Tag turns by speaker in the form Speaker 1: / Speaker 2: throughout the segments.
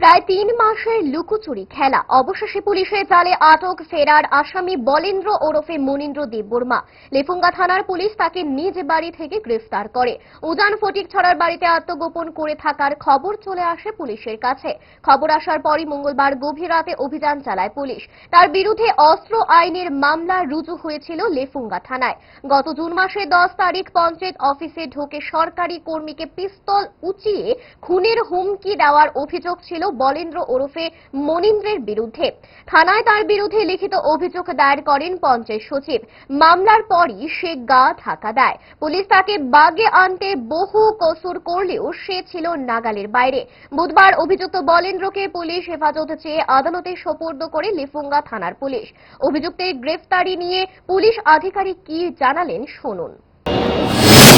Speaker 1: প্রায় তিন মাসের লুকোচুরি খেলা। অবশেষে পুলিশের জালে আটক ফেরার আসামি বলেন্দ্র ওরফে মনীন্দ্র দেববর্মা। লেফুঙ্গা থানার পুলিশ তাকে নিজ বাড়ি থেকে গ্রেফতার করে। উজান ফটিক ছড়ার বাড়িতে আত্মগোপন করে থাকার খবর চলে আসে পুলিশের কাছে। খবর আসার পরই মঙ্গলবার গভীর রাতে অভিযান চালায় পুলিশ। তার বিরুদ্ধে অস্ত্র আইনের মামলা রুজু হয়েছিল লেফুঙ্গা থানায়। গত জুন মাসের দশ তারিখ পঞ্চায়েত অফিসে ঢোকে সরকারি কর্মীকে পিস্তল উঁচিয়ে খুনের হুমকি দেওয়ার অভিযোগ ছিল বলেন্দ্র ওরফে মনীন্দ্রের বিরুদ্ধে। থানায় তার বিরুদ্ধে লিখিত অভিযোগ দায়ের করেন পঞ্চায়েত সচিব। মামলার পরই সে গা ঢাকা দেয়। পুলিশ তাকে বাগে আনতে বহু কসুর করলেও সে ছিল নাগালের বাইরে। বুধবার অভিযুক্ত বলেন্দ্রকে পুলিশ হেফাজত চেয়ে আদালতে সোপর্দ করে লিফুঙ্গা থানার পুলিশ। অভিযুক্তের গ্রেফতারি নিয়ে পুলিশ আধিকারিক কি জানালেন শুনুন।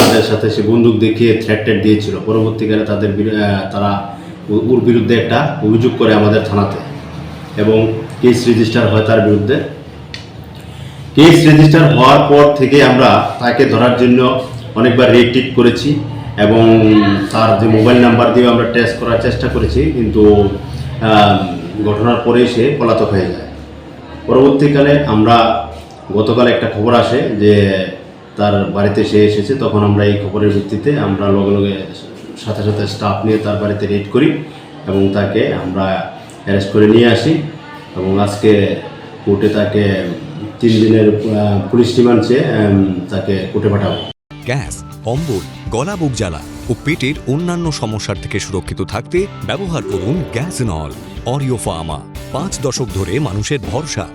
Speaker 2: তাদের সাথে সে বন্দুক দেখিয়ে থ্রেট দিয়েছিল। পরবর্তীকালে তাদের তারা ওর বিরুদ্ধে একটা অভিযোগ করে আমাদের থানাতে। এবং কেস রেজিস্টার হয় তার বিরুদ্ধে। কেস রেজিস্টার হওয়ার পর থেকে আমরা তাকে ধরার জন্য অনেকবার রেটিক করেছি এবং তার যে মোবাইল নাম্বার দিয়ে আমরা টেস্ট করার চেষ্টা করেছি, কিন্তু ঘটনার পরেই সে পলাতক হয়ে যায়। পরবর্তীকালে আমরা গতকাল একটা খবর আসে যে তার বাড়িতে সে এসেছে, তখন আমরা এই খবরের ভিত্তিতে আমরা লগে লগে সাথে সাথে স্টাফ নিয়ে তার বাড়িতে রেড করি এবং তাকে আমরা অ্যারেস্ট করে নিয়ে আসি এবং আজকে কোর্টে তাকে তিন দিনের পুলিশ রিমান্ড চেয়ে তাকে কোর্টে পাঠাবো।
Speaker 3: গ্যাস, অম্বল, গলা বুক জ্বালা ও পেটের অন্যান্য সমস্যার থেকে সুরক্ষিত থাকতে ব্যবহার করুন গ্যাস নল, অরিও ফার্মা। পাঁচ দশক ধরে মানুষের ভরসা।